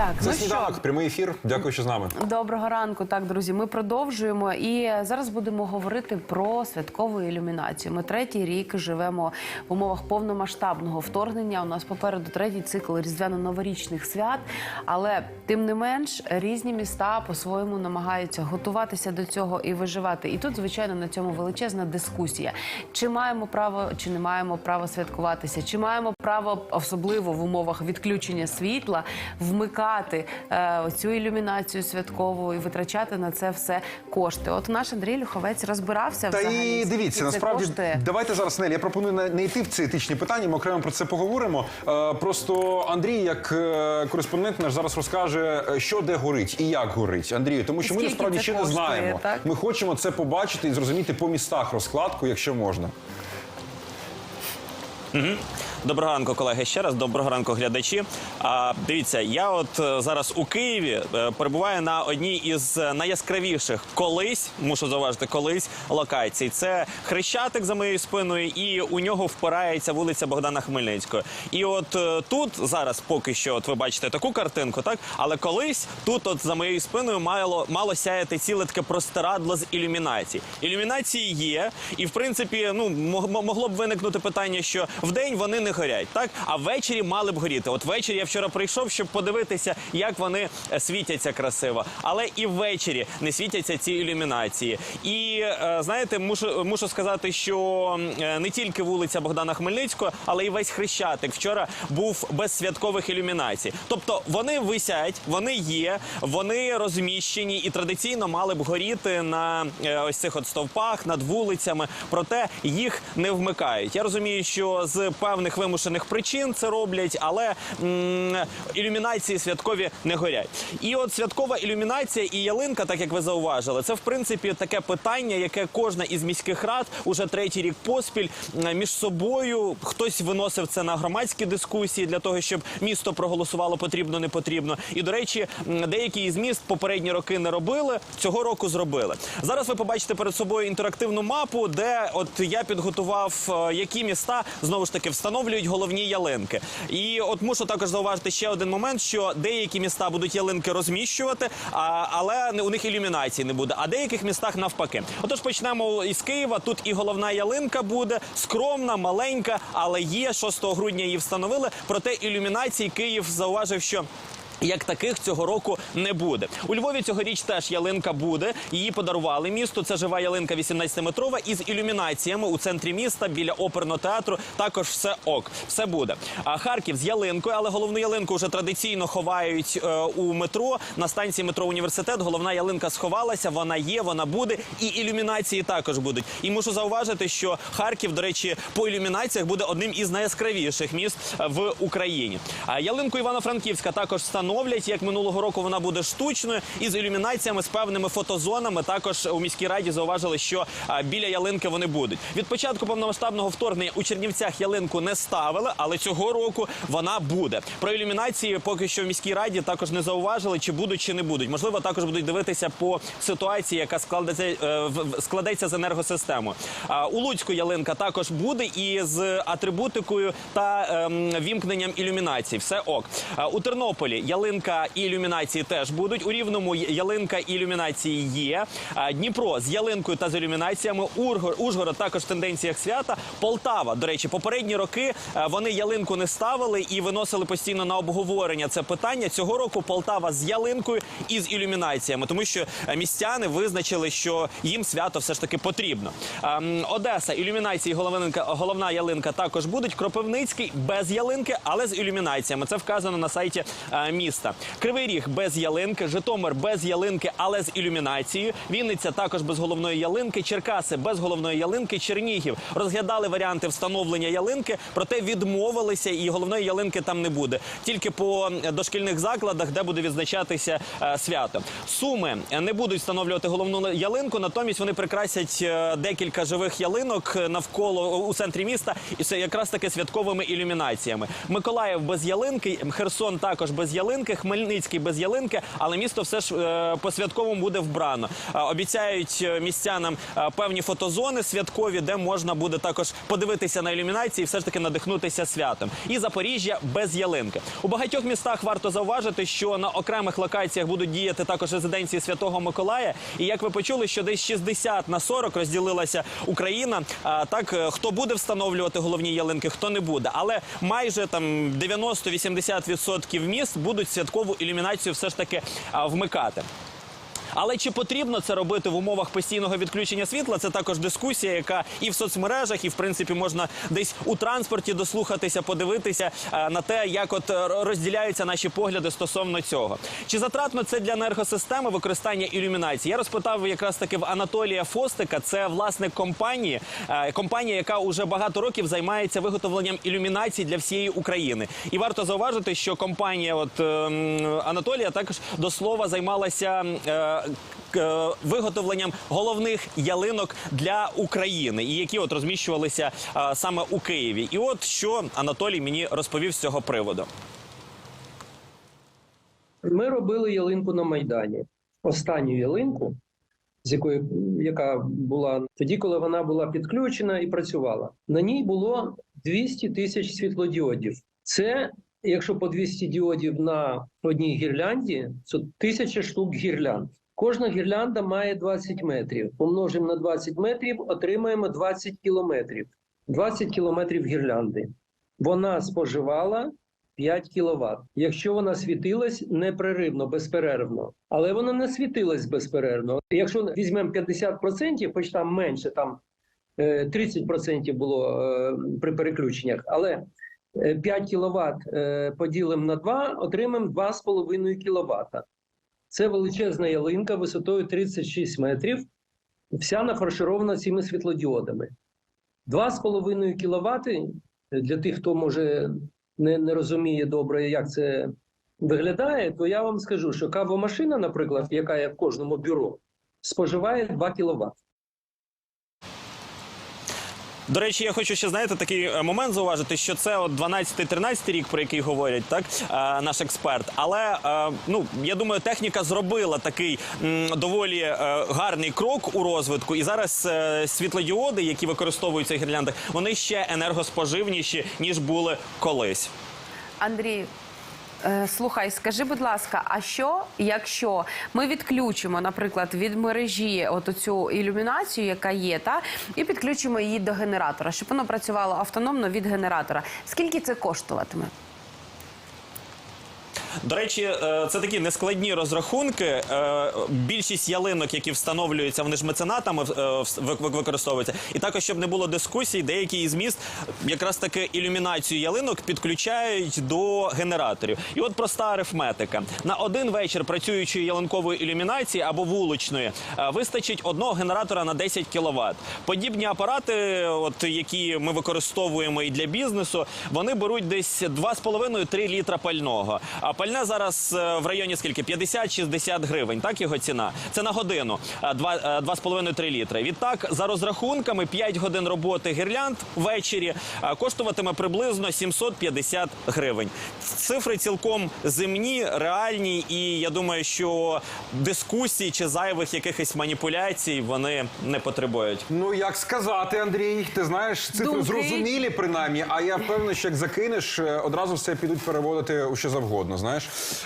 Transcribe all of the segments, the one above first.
Так, За ну сніданок, що? прямий ефір. Дякую, що з нами. Доброго ранку, так, друзі. Ми продовжуємо і зараз будемо говорити про святкову ілюмінацію. Ми третій рік живемо в умовах повномасштабного вторгнення. У нас попереду третій цикл різдвяно-новорічних свят. Але тим не менш різні міста по-своєму намагаються готуватися до цього і виживати. І тут, звичайно, на цьому величезна дискусія. Чи маємо право, чи не маємо права святкуватися, чи маємо право, особливо в умовах відключення світла, вмикати е, цю ілюмінацію святкову і витрачати на це все кошти. От наш Андрій Люховець розбирався Та взагалі. і дивіться, насправді коштує. давайте зараз Нелі. Я пропоную не, не йти в ці етичні питання. Ми окремо про це поговоримо. Е, просто Андрій, як е, кореспондент, наш зараз розкаже, е, що де горить і як горить. Андрію, тому що ми насправді ще не знаємо. так? Ми хочемо це побачити і зрозуміти по містах розкладку, якщо можна. Доброго ранку, колеги. Ще раз доброго ранку, глядачі. А, дивіться, я от е, зараз у Києві е, перебуваю на одній із найяскравіших колись, мушу зауважити, колись локацій. Це хрещатик за моєю спиною, і у нього впирається вулиця Богдана Хмельницького. І от е, тут зараз поки що, от ви бачите таку картинку, так але колись тут, от за моєю спиною, мало мало сяяти ціле таке простирадло з ілюмінації. Ілюмінації є, і в принципі, ну мог- могло б виникнути питання, що вдень вони не горять, так а ввечері мали б горіти. От ввечері я вчора прийшов, щоб подивитися, як вони е, світяться красиво, але і ввечері не світяться ці ілюмінації. І е, знаєте, мушу мушу сказати, що е, не тільки вулиця Богдана Хмельницького, але і весь хрещатик вчора був без святкових ілюмінацій. Тобто вони висять, вони є, вони розміщені і традиційно мали б горіти на ось цих от стовпах над вулицями. Проте їх не вмикають. Я розумію, що з певних вимушених причин це роблять, але ілюмінації святкові не горять. І от святкова ілюмінація і ялинка, так як ви зауважили, це в принципі таке питання, яке кожна із міських рад уже третій рік поспіль між собою хтось виносив це на громадські дискусії для того, щоб місто проголосувало потрібно, не потрібно. І до речі, деякі із міст попередні роки не робили, цього року зробили. Зараз ви побачите перед собою інтерактивну мапу, де от я підготував, е, які міста знову ж таки встановлюють головні ялинки. І от мушу також зауважити ще один момент, що деякі міста будуть ялинки розміщувати, а, але у них ілюмінації не буде. А деяких містах навпаки. Отож, почнемо із Києва. Тут і головна ялинка буде скромна, маленька, але є 6 грудня її встановили. Проте ілюмінації Київ зауважив, що. Як таких цього року не буде. У Львові цьогоріч теж ялинка буде. Її подарували місту. Це жива ялинка 18-метрова із ілюмінаціями у центрі міста біля оперного театру. Також все ок, все буде. А Харків з ялинкою, але головну ялинку вже традиційно ховають е, у метро на станції метро університет. Головна ялинка сховалася. Вона є, вона буде, і ілюмінації також будуть. І мушу зауважити, що Харків, до речі, по ілюмінаціях буде одним із найяскравіших міст е, в Україні. А ялинку Івано-Франківська також встановлять. Як минулого року вона буде штучною із ілюмінаціями з певними фотозонами. Також у міській раді зауважили, що біля ялинки вони будуть. Від початку повномасштабного вторгнення у Чернівцях ялинку не ставили, але цього року вона буде. Про ілюмінації поки що в міській раді також не зауважили, чи будуть, чи не будуть. Можливо, також будуть дивитися по ситуації, яка складеться е, складеться з енергосистемою. У Луцьку ялинка також буде і з атрибутикою та ем, вімкненням ілюмінації. Все ок. У Тернополі ялинка і ілюмінації теж будуть. У Рівному ялинка і ілюмінації є. Дніпро з ялинкою та з ілюмінаціями. Ужгород також в тенденціях свята. Полтава, до речі, попередні роки е, вони ялинку не ставили і виносили постійно на обговорення це питання. Цього року Полтава з ялинкою і з ілюмінаціями, тому що е, містяни визначили, що їм свято все ж таки потрібно. Одеса, ілюмінації, головинка, головна ялинка також будуть. Кропивницький без ялинки, але з ілюмінаціями. Це вказано на сайті е, міста. Кривий Ріг без ялинки, Житомир без ялинки, але з ілюмінацією. Вінниця також без головної ялинки. Черкаси без головної ялинки. Чернігів розглядали варіанти встановлення ялинки, проте відмовилися, і головної ялинки там не буде. Тільки по е, дошкільних закладах, де буде відзначатися е, свято. Суми не будуть встановлювати головну ялинку, натомість вони прикрасять е, декілька живих ялинок навколо у центрі міста, і це якраз таки святковими ілюмінаціями. Миколаїв без ялинки, Херсон також без ялинки. Ялинки, Хмельницький без ялинки, але місто все ж е, по святковому буде вбрано. Е, Обіцяють е, містянам е, певні фотозони святкові, де можна буде також подивитися на ілюмінації, і все ж таки надихнутися святом. І Запоріжжя без ялинки. У багатьох містах варто зауважити, що на окремих локаціях будуть діяти також резиденції Святого Миколая. І як ви почули, що десь 60 на 40 розділилася Україна. А так хто буде встановлювати головні ялинки, хто не буде. Але майже там 90-80% міст будуть святкову ілюмінацію все ж таки вмикати. Але чи потрібно це робити в умовах постійного відключення світла? Це також дискусія, яка і в соцмережах, і в принципі можна десь у транспорті дослухатися, подивитися е, на те, як от е, розділяються наші погляди стосовно цього. Чи затратно це для енергосистеми використання ілюмінації? Я розпитав якраз таки в Анатолія Фостика. Це власник компанії, е, компанія, яка уже багато років займається виготовленням ілюмінацій для всієї України. І варто зауважити, що компанія, от е, Анатолія, також до слова займалася. Е, е, Виготовленням головних ялинок для України, і які от розміщувалися е, саме у Києві. І от що Анатолій мені розповів з цього приводу. Ми робили ялинку на Майдані. Останню ялинку, з якої яка була тоді, коли вона була підключена і працювала. На ній було 200 тисяч світлодіодів. Це якщо по 200 діодів на одній гірлянді, це тисяча штук гірлянд. Кожна гірлянда має 20 метрів. Помножимо на 20 метрів, отримаємо 20 кілометрів. 20 кілометрів гірлянди. Вона споживала 5 кВт. Якщо вона світилась непреривно, безперервно, але вона не світилась безперервно. Якщо візьмемо 50%, хоч там менше, там е, 30% було е, при переключеннях, але е, 5 кВт поділимо на 2, отримаємо 2,5 кВт. Це величезна ялинка висотою 36 метрів, вся нафарширована цими світлодіодами. 2,5 кВт для тих, хто може не, не розуміє добре, як це виглядає, то я вам скажу, що кавомашина, наприклад, яка є в кожному бюро, споживає 2 кВт. До речі, я хочу ще знаєте такий е, момент зауважити, що це от 12-13 рік, про який говорять, так е, наш експерт. Але е, ну я думаю, техніка зробила такий доволі гарний крок у розвитку. І зараз світлодіоди, які використовуються в гірляндах, вони ще енергоспоживніші ніж були колись. Андрій. Е, Слухай, скажи, будь ласка, а що, якщо ми відключимо, наприклад, від мережі от цю ілюмінацію, яка є, та і підключимо її до генератора, щоб воно працювало автономно від генератора? Скільки це коштуватиме? До речі, е, це такі нескладні розрахунки. Е, Більшість ялинок, які встановлюються, вони ж меценатами е, використовуються. І також, щоб не було дискусій, деякі із міст якраз таки ілюмінацію ялинок підключають до генераторів. І от проста арифметика. На один вечір працюючої ялинкової ілюмінації або вуличної вистачить одного генератора на 10 кВт. Подібні апарати, от які ми використовуємо і для бізнесу, вони беруть десь 2,5-3 літра пального. Пальне зараз е, в районі скільки? 50-60 гривень. Так його ціна. Це на годину. Е, два- е, 2,5-3 літри. Відтак, за розрахунками, 5 годин роботи гірлянд ввечері е, коштуватиме приблизно 750 гривень. Цифри цілком земні, реальні, і я думаю, що дискусій чи зайвих якихось маніпуляцій вони не потребують. Ну як сказати, Андрій, ти знаєш, цифри Думки? зрозумілі принаймні. А я впевнений, що як закинеш, е, одразу все підуть переводити у що завгодно. Знаєш,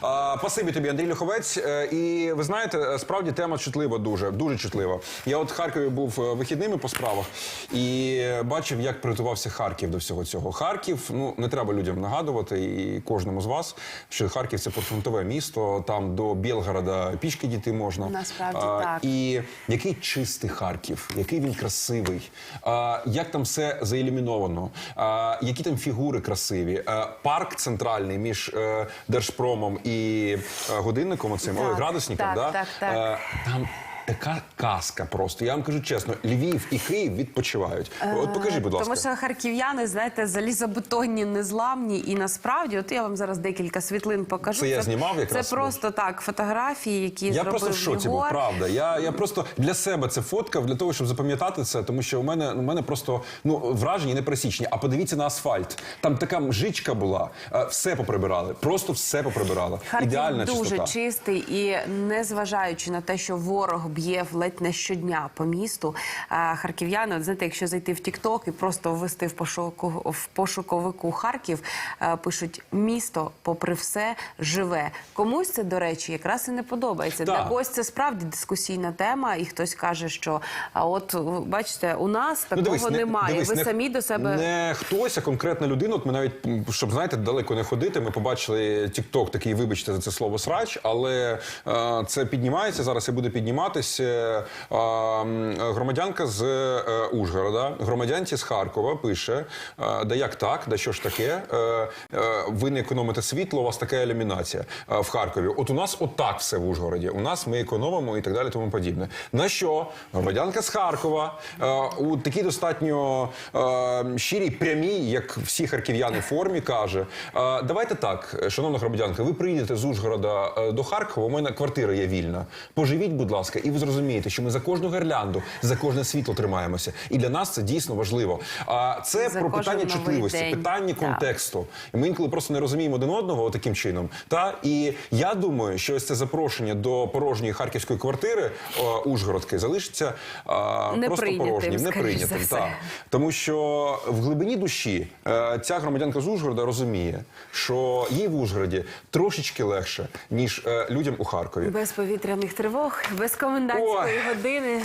а, пасибі тобі, Андрій Люховець. Е, І ви знаєте, е, справді тема чутлива, дуже дуже чутлива. Я от в Харкові був е, вихідними по справах і бачив, як приготувався Харків до всього цього. Харків, ну не треба людям нагадувати і кожному з вас, що Харків це прифронтове місто. Там до Білгорода пішки дійти можна. Насправді А, так. І який чистий Харків, який він красивий, а, як там все заілюміновано, а, які там фігури красиві. А, парк центральний між е, Держпромом і е, годинником оцим, ой, градусником, так, да? так, так. Е, там така казка просто. Я вам кажу чесно, Львів і Київ відпочивають. От покажи, будь ласка. Тому що харків'яни, знаєте, залізобетонні, незламні, і насправді, от я вам зараз декілька світлин покажу. Це я знімав якраз, Це просто так, фотографії, які Я зробив просто в шоці був, правда. Я, я просто для себе це фоткав, для того, щоб запам'ятати це, тому що у мене, у мене просто ну, враження непересічні. А подивіться на асфальт. Там така жичка була, е, все поприбирали, просто все поприбирали. Харків Ідеальна дуже чистота. чистий і незважаючи на те, що ворог б'є ледь не щодня по місту, харків'яни, от знаєте, якщо зайти в Тікток і просто ввести в пошуку в пошуковику Харків, пишуть місто, попри все, живе. Комусь це, до речі, якраз і не подобається. Так. Для когось це справді дискусійна тема, і хтось каже, що а от бачите, у нас такого немає. дивись, Ви не- самі до себе не хтось, а конкретна людина. От ми навіть щоб знаєте, далеко не ходити. Ми побачили TikTok такий, вибачте за це слово срач, але е, це піднімається зараз і буде підніматися. Е, громадянка з е, Ужгорода, громадянці з Харкова пише: е, да як так, да що ж таке? Е, ви не економите світло, у вас така ілюмінація е, в Харкові. От у нас отак все в Ужгороді. У нас ми економимо і так далі, тому подібне. На що громадянка з Харкова у такій достатньо щирій, прямій, як всі харків'яни формі, каже: давайте так, шановна громадянка, ви приїдете з Ужгорода до Харкова. У мене квартира є вільна. Поживіть, будь ласка, і ви зрозумієте, що ми за кожну гирлянду, за кожне світло тримаємося. І для нас це дійсно важливо. А це За про питання чутливості, день. питання контексту тексту. І ми інколи просто не розуміємо один одного таким чином. Та і я думаю, що ось це запрошення до порожньої харківської квартири о, Ужгородки залишиться а, Не просто прийнятим, порожнім, неприйнятим. все. Та. Тому що в глибині душі е, ця громадянка з Ужгорода розуміє, що їй в Ужгороді трошечки легше ніж е, людям у Харкові. без повітряних тривог, без комендантської години.